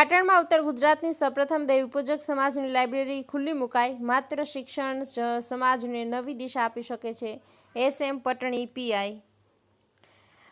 પાટણમાં ઉત્તર ગુજરાતની સૌપ્રથમ દેવીપૂજક સમાજની લાઇબ્રેરી ખુલ્લી મુકાઈ. માત્ર શિક્ષણ સમાજને નવી દિશા આપી શકે છે. એસ એમ પટણી પીઆઈ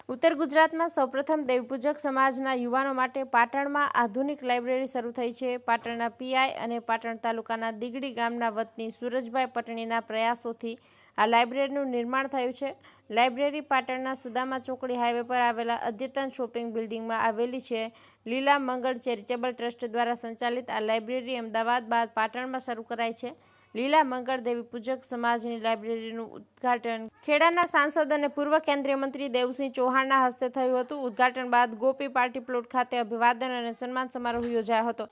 ઉત્તર ગુજરાતમાં સૌપ્રથમ દેવપૂજક સમાજના યુવાનો માટે પાટણમાં આધુનિક લાઇબ્રેરી શરૂ થઈ છે. પાટણના પીઆઈ અને પાટણ તાલુકાના દીગડી ગામના વતની સુરજભાઈ પટણીના પ્રયાસોથી આ લાઇબ્રેરીનું નિર્માણ થયું છે. લાઇબ્રેરી પાટણના સુદામા ચોકડી હાઈવે પર આવેલા અદ્યતન શોપિંગ બિલ્ડિંગમાં આવેલી છે. લીલા મંગળ ચેરિટેબલ ટ્રસ્ટ દ્વારા સંચાલિત આ લાઇબ્રેરી અમદાવાદ બાદ પાટણમાં શરૂ કરાઈ છે. લીલા મંગળ દેવી પૂજક સમાજની લાઇબ્રેરીનું ઉદ્ઘાટન ખેડાના સાંસદ અને પૂર્વ કેન્દ્રીય મંત્રી દેવસિંહ ચૌહાણના હસ્તે થયું હતું. ઉદ્ઘાટન બાદ ગોપી પાર્ટી પ્લોટ ખાતે અભિવાદન અને સન્માન સમારોહ યોજાયો હતો.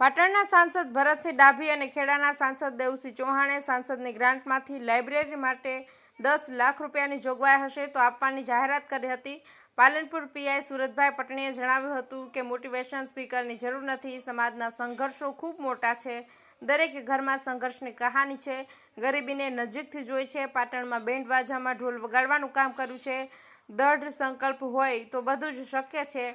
પાટણના સાંસદ ભરતસિંહ ડાભી અને ખેડાના સાંસદ દેવસિંહ ચૌહાણે સાંસદની ગ્રાન્ટમાંથી લાઇબ્રેરી માટે દસ લાખ રૂપિયાની જોગવાઈ હશે તો આપવાની જાહેરાત કરી હતી. પાલનપુર પીઆઈ સુરતભાઈ પટણીએ જણાવ્યું હતું કે મોટિવેશન સ્પીકરની જરૂર નથી. સમાજના સંઘર્ષો ખૂબ મોટા છે. દરેક ઘરમાં સંઘર્ષની કહાની છે. ગરીબીને નજીકથી જોઈ છે. પાટણમાં બેન્ડ વાજામાં ઢોલ વગાડવાનું કામ કર્યું છે. દઢ સંકલ્પ હોય તો બધું જ શક્ય છે.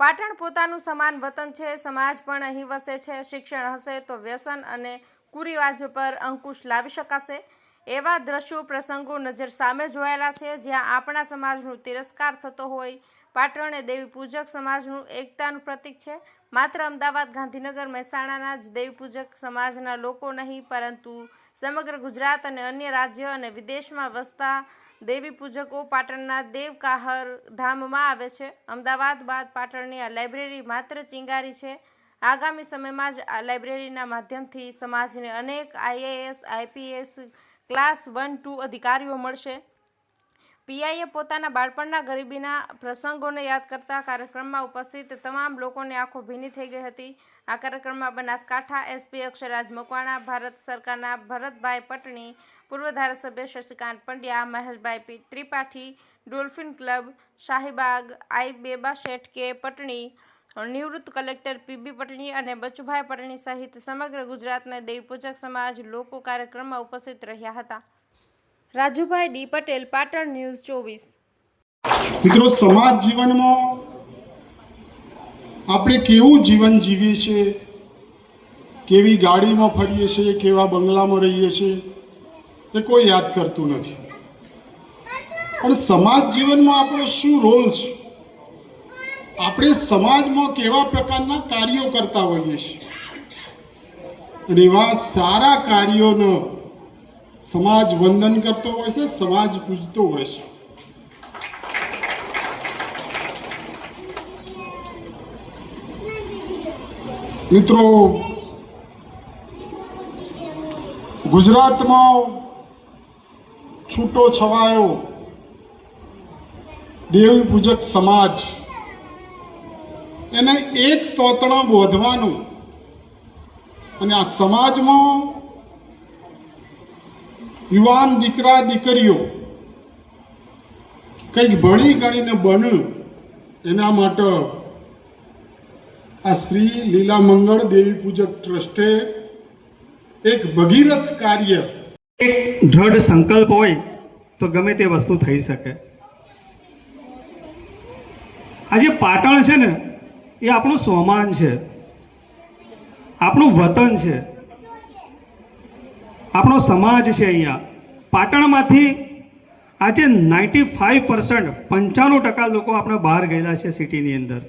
પાટણ પોતાનું સમાન વતન છે, સમાજ પણ અહીં વસે છે, શિક્ષણ હશે તો વ્યસન અને કુરિવાજો પર અંકુશ લાવી શકાશે. એવા દ્રશ્યો પ્રસંગો નજર સામે જોયેલા છે, જ્યાં આપણા સમાજનો તિરસ્કાર થતો હોય. પાટણ એ દેવી પૂજક સમાજનું એકતાનું પ્રતીક છે. માત્ર અમદાવાદ ગાંધીનગર મહેસાણાના જ દેવી પૂજક સમાજના લોકો નહીં, પરંતુ સમગ્ર ગુજરાત અને અન્ય રાજ્ય અને વિદેશમાં વસતા દેવી પૂજકો પાટણના દેવકાહર ધામમાં આવે છે. અમદાવાદ બાદ પાટણની આ લાઇબ્રેરી માત્ર ચિંગારી છે. આગામી સમયમાં જ આ લાઇબ્રેરીના માધ્યમથી સમાજને અનેક IAS, IPS, class one, two અધિકારીઓ મળશે. પીઆઈએ પોતાના બાળપણના ગરીબીના પ્રસંગોને યાદ કરતા કાર્યક્રમમાં ઉપસ્થિત તમામ લોકોની આંખો ભીની થઈ ગઈ હતી. આ કાર્યક્રમમાં બનાસકાંઠા એસપી અક્ષરાજ મકવાણા, ભારત સરકારના ભરતભાઈ પટણી, પૂર્વ ધારાસભ્ય શશિકાંત પંડ્યા, મહેશભાઈ ત્રિપાઠી, ડોલ્ફિન ક્લબ, શાહીબાગ, આઈ બેબા શેઠ કે પટણી, નિવૃત્ત કલેક્ટર પીબી પટણી અને બચુભાઈ પટણી સહિત સમગ્ર ગુજરાતના દેવપૂજક સમાજ લોકો કાર્યક્રમમાં ઉપસ્થિત રહ્યા હતા. રાજુભાઈ ડી પટેલ, પાટણ ન્યૂઝ ચોવીસ. મિત્રો, સમાજ જીવનમાં આપણે કેવું જીવન જીવીએ છીએ? કેવી ગાડીમાં ફરીએ છીએ? કેવા બંગલામાં રહીએ છીએ? એ કોઈ યાદ કરતું નથી. પણ સમાજ જીવનમાં આપણો શું રોલ છે? આપણે સમાજમાં કેવા પ્રકારના કાર્યો કરતા હોઈએ છીએ? અને એવા સારા કાર્યોનો સમાજ વંદન કરતો હોય છે, સમાજ પૂજતો હોય છે. મિત્રો, ગુજરાતમાં છૂટો છવાયો દેવી પૂજક સમાજ. એને એક તોતણા બોધવાનું. અને આ સમાજમાં યુવાન દીકરા દીકરીઓ. કંઈક ભણી ગણીને બન્યું, એના માટે આ શ્રી લીલા મંગળ દેવી પૂજક ટ્રસ્ટે એક ભગીરથ કાર્ય. એક દ્રઢ સંકલ્પ હોય તો ગમે તે વસ્તુ થઈ શકે. આ જે પાટણ છે ને, એ આપણું સ્વમાન છે. આપણું વતન છે. આપણો સમાજ છે અહીંયા. પાટણમાંથી આજે નાઇન્ટી ફાઇવ પર્સન્ટ પંચાણું ટકા લોકો આપણે બહાર ગયેલા છે સિટીની અંદર.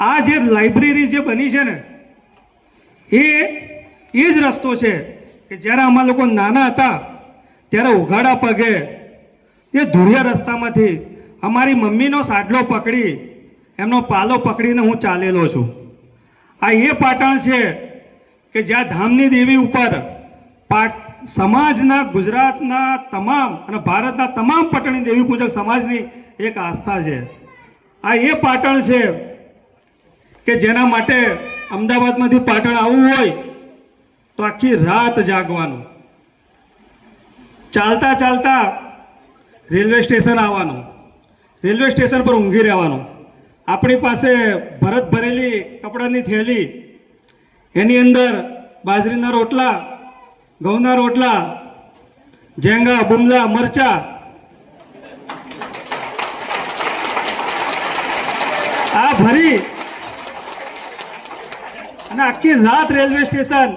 આ જે લાઇબ્રેરી જે બની છે ને, એ એ જ રસ્તો છે કે જ્યારે અમે લોકો નાના હતા, ત્યારે ઉઘાડા પગે એ ધૂળિયા રસ્તામાંથી અમારી મમ્મીનો સાડલો પકડી, એમનો પાલો પકડીને હું ચાલેલો છું. આ એ પાટણ છે કે જ્યાં ધામની દેવી ઉપર પાટ સમાજના ગુજરાતના તમામ અને ભારતના તમામ પટણી દેવી પૂજક સમાજની એક આસ્થા છે. આ એ પાટણ છે કે જેના માટે અમદાવાદમાંથી પાટણ આવવું હોય તો આખી રાત જાગવાનું. ચાલતા ચાલતા રેલવે સ્ટેશન આવવાનું. રેલવે સ્ટેશન પર ઊંઘી રહેવાનું. આપણી પાસે ભરત ભરેલી કપડાની થેલી, એની અંદર બાજરીના રોટલા ઘઉંના રોટલા ઝેંગા બુમલા મરચા આ ભરી અને આખી રાત રેલવે સ્ટેશન